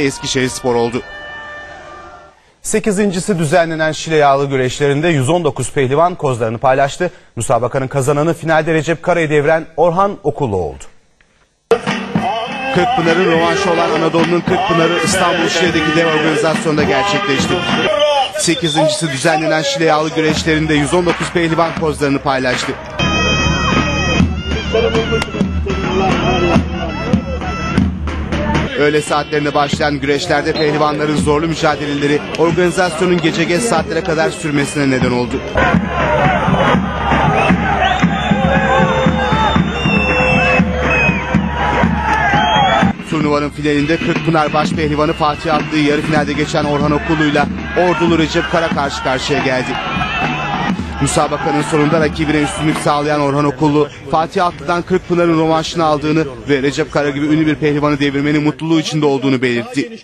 Eskişehir Spor oldu. Sekizincisi düzenlenen Şile yağlı güreşlerinde 119 pehlivan kozlarını paylaştı. Müsabakanın kazananı finalde Recep Kara'yı deviren Orhan Okullu oldu. Kırkpınar'ın rövanşı olan Anadolu'nun Kırkpınar'ı İstanbul Şile'deki dev organizasyonda gerçekleşti. Sekizincisi düzenlenen Şile yağlı güreşlerinde 119 pehlivan kozlarını paylaştı. Öğle saatlerinde başlayan güreşlerde pehlivanların zorlu mücadeleleri organizasyonun gece geç saatlere kadar sürmesine neden oldu. Turnuvanın finalinde Kırkpınar baş pehlivanı Fatih attığı yarı finalde geçen Orhan Okulu'yla Ordulu Recep Kara karşı karşıya geldi. Müsabakanın sonunda rakibine üstünlük sağlayan Orhan Okullu, Fatih Atlı'dan Kırkpınar'ın rövanşını aldığını ve Recep Kara gibi ünlü bir pehlivanı devirmenin mutluluğu içinde olduğunu belirtti.